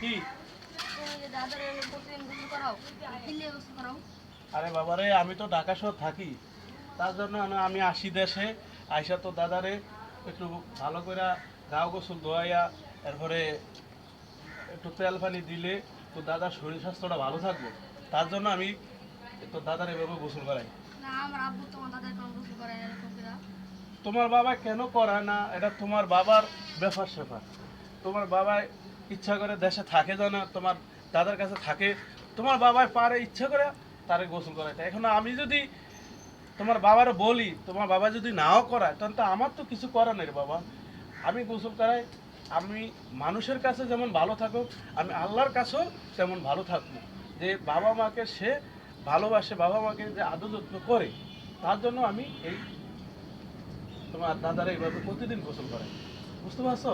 কি আরে বাবারে, আমি তো ঢাকা শহর থাকি। তার জন্য আমি আসি দেশে, আইসা তো দাদারে একটু ভালো করে গাও গোসল ধোয়াইয়া, এরপরে একটু তেল পানি দিলে তো দাদার শরীর স্বাস্থ্যটা ভালো থাকবে। তার জন্য আমি তো দাদার এভাবে গোসল করাই। না, আমার আব্বু তোমার দাদার গোসল করে এরকম করে তোমার বাবা কেন করায় না? এটা তোমার বাবার ব্যাপার স্যাপার। তোমার বাবা ইচ্ছা করে দেশে থাকে জানা তোমার দাদার কাছে থাকে। তোমার বাবায় পারে ইচ্ছা করে তারে গোসল করাইতে। এখন আমি যদি তোমার বাবারে বলি, তোমার বাবা যদি নাও করায়, তখন তো আমার তো কিছু করার নেই বাবা। আমি গোসল করাই, আমি মানুষের কাছে যেমন ভালো থাকুক, আমি আল্লাহর কাছেও তেমন ভালো থাকব। যে বাবা মাকে সে ভালোবাসে, বাবা মাকে যে আদর যত্ন করে, তার জন্য আমি এই তোমার দাদারা এইভাবে প্রতিদিন গোসল করে। বুঝতে পারছ?